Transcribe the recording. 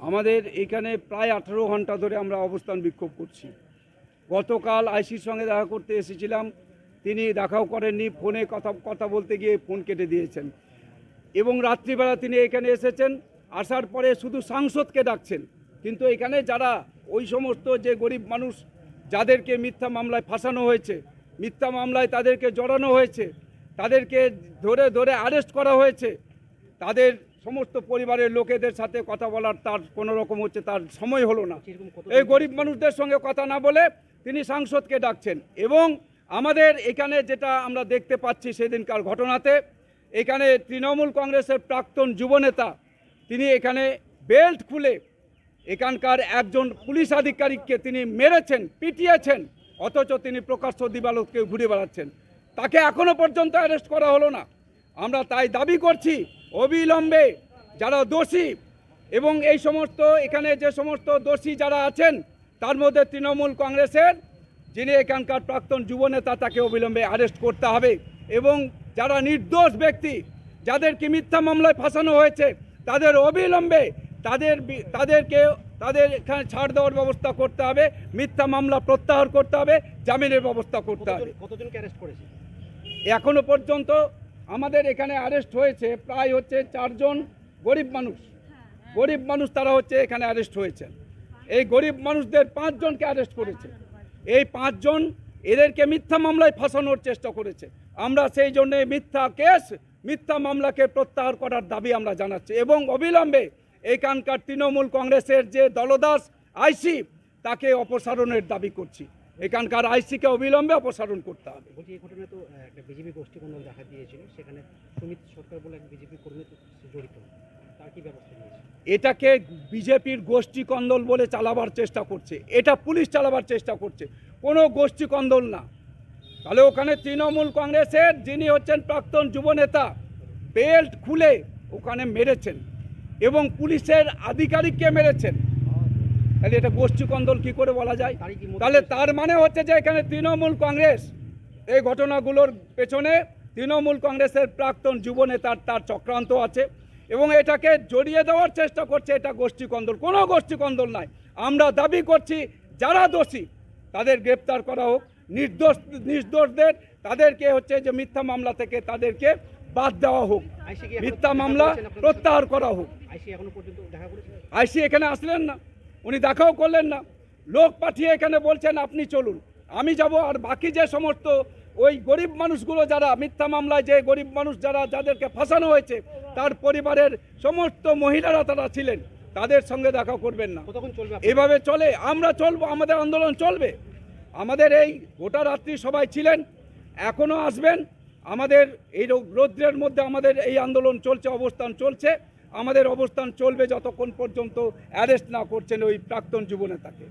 আমাদের এখানে প্রায় আঠেরো ঘণ্টা ধরে আমরা অবস্থান বিক্ষোভ করছি। গতকাল আইসির সঙ্গে দেখা করতে এসেছিলাম। তিনি দেখাও করেননি, ফোনে কথা কথা বলতে গিয়ে ফোন কেটে দিয়েছেন। এবং রাত্রিবেলা তিনি এখানে এসেছেন। আসার পরে শুধু সাংসদকে ডাকছেন। কিন্তু এখানে যারা ওই সমস্ত যে গরিব মানুষ, যাদেরকে মিথ্যা মামলায় ফাঁসানো হয়েছে, মিথ্যা মামলায় তাদেরকে জড়ানো হয়েছে, তাদেরকে ধরে ধরে আরেস্ট করা হয়েছে, তাদের সমস্ত পরিবারের লোকেদের সাথে কথা বলার তার কোনো রকম হচ্ছে তার সময় হলো না। এই গরিব মানুষদের সঙ্গে কথা না বলে তিনি সাংসদকে ডাকছেন এবং আমাদের এখানে যেটা আমরা দেখতে পাচ্ছি সেদিনকার ঘটনাতে এখানে তৃণমূল কংগ্রেসের প্রাক্তন যুবনেতা তিনি এখানে বেল্ট খুলে এখানকার একজন পুলিশ আধিকারিককে তিনি মেরেছেন পিটিয়েছেন অথচ তিনি প্রকাশ্য দিবালোককে ঘুরে বেড়াচ্ছেন। তাকে এখনও পর্যন্ত অ্যারেস্ট করা হলো না। আমরা তাই দাবি করছি অবিলম্বে যারা দোষী এবং এই সমস্ত এখানে যে সমস্ত দোষী যারা আছেন তার মধ্যে তৃণমূল কংগ্রেসের যিনি এখানকার প্রাক্তন যুবনেতা তাকে অবিলম্বে অ্যারেস্ট করতে হবে। এবং যারা নির্দোষ ব্যক্তি যাদেরকে মিথ্যা মামলায় ফাঁসানো হয়েছে তাদের অবিলম্বে তাদের তাদেরকে তাদের এখানে ছাড় দেওয়ার ব্যবস্থা করতে হবে মিথ্যা মামলা প্রত্যাহার করতে হবে জামিনের ব্যবস্থা করতে হবে। কতজনকে অ্যারেস্ট করেছে? এখনও পর্যন্ত আমাদের এখানে অ্যারেস্ট হয়েছে প্রায় হচ্ছে চারজন গরিব মানুষ। গরিব মানুষ তারা হচ্ছে এখানে অ্যারেস্ট হয়েছেন। এই গরিব মানুষদের পাঁচজনকে অ্যারেস্ট করেছে। এই পাঁচজন এদেরকে মিথ্যা মামলায় ফাঁসানোর চেষ্টা করেছে। আমরা সেই জন্যে মিথ্যা কেস মিথ্যা মামলাকে প্রত্যাহার করার দাবি আমরা জানাচ্ছি এবং অবিলম্বে এখানকার তৃণমূল কংগ্রেসের যে দলদাস আইসি তাকে অপসারণের দাবি করছি। এখানকার আইসিকে অবিলম্বে অপসারণ করতে হবে। বলছি এই তো একটা বিজেপি গোষ্ঠী কন্দল দেখা দিয়েছিল সেখানে সুমিত সরকার বলে এক বিজেপি কর্মী জড়িত। তার কি ব্যবস্থা নিয়েছে এটাকে বিজেপির গোষ্ঠী কন্দল বলে চালাবার চেষ্টা করছে। এটা পুলিশ চালাবার চেষ্টা করছে। কোনো গোষ্ঠী কন্দল না। তাহলে ওখানে তৃণমূল কংগ্রেসের যিনি হচ্ছেন প্রাক্তন যুবনেতা বেল্ট খুলে ওখানে মেরেছেন এবং পুলিশের আধিকারিককে মেরেছেন। তাহলে এটা গোষ্ঠী কন্দল কি করে বলা যায়? তাহলে তার মানে হচ্ছে যে এখানে তৃণমূল কংগ্রেস এই ঘটনাগুলোর পেছনে তৃণমূল কংগ্রেসের প্রাক্তন যুবনেতার তার চক্রান্ত আছে এবং এটাকে জড়িয়ে দেওয়ার চেষ্টা করছে এটা গোষ্ঠী কন্দল। কোনো গোষ্ঠী কন্দল নাই। আমরা দাবি করছি যারা দোষী তাদের গ্রেপ্তার করা হোক। নির্দোষ নির্দোষদের তাদেরকে হচ্ছে যে মিথ্যা মামলা থেকে তাদেরকে বাদ দেওয়া হোক। মিথ্যা মামলা? প্রত্যাহার করা হোক। আইসি এখনও পর্যন্ত দেখা করেছে? আইসি এখানে আসলেন না। উনি দেখাও করলেন না। লোক পাঠিয়ে এখানে বলছেন আপনি চলুন। আমি যাব আর বাকি যে সমস্ত ওই গরিব মানুষগুলো যারা মিথ্যা মামলায় যে গরিব মানুষ যারা যাদেরকে ফাঁসানো হয়েছে তার পরিবারের সমস্ত মহিলারা তারা ছিলেন। তাদের সঙ্গে দেখা করবেন না? এভাবে চলে আমরা চলবো আমাদের আন্দোলন চলবে। আমাদের এই গোটা রাত্রি সবাই ছিলেন এখনও আসবেন। আমাদের এই রৌদ্রের মধ্যে আমাদের এই আন্দোলন চলছে অবস্থান চলছে। আমাদের অবস্থান চলবে যতক্ষণ পর্যন্ত অ্যারেস্ট না করছেন ওই প্রাক্তন যুবনেতাকে।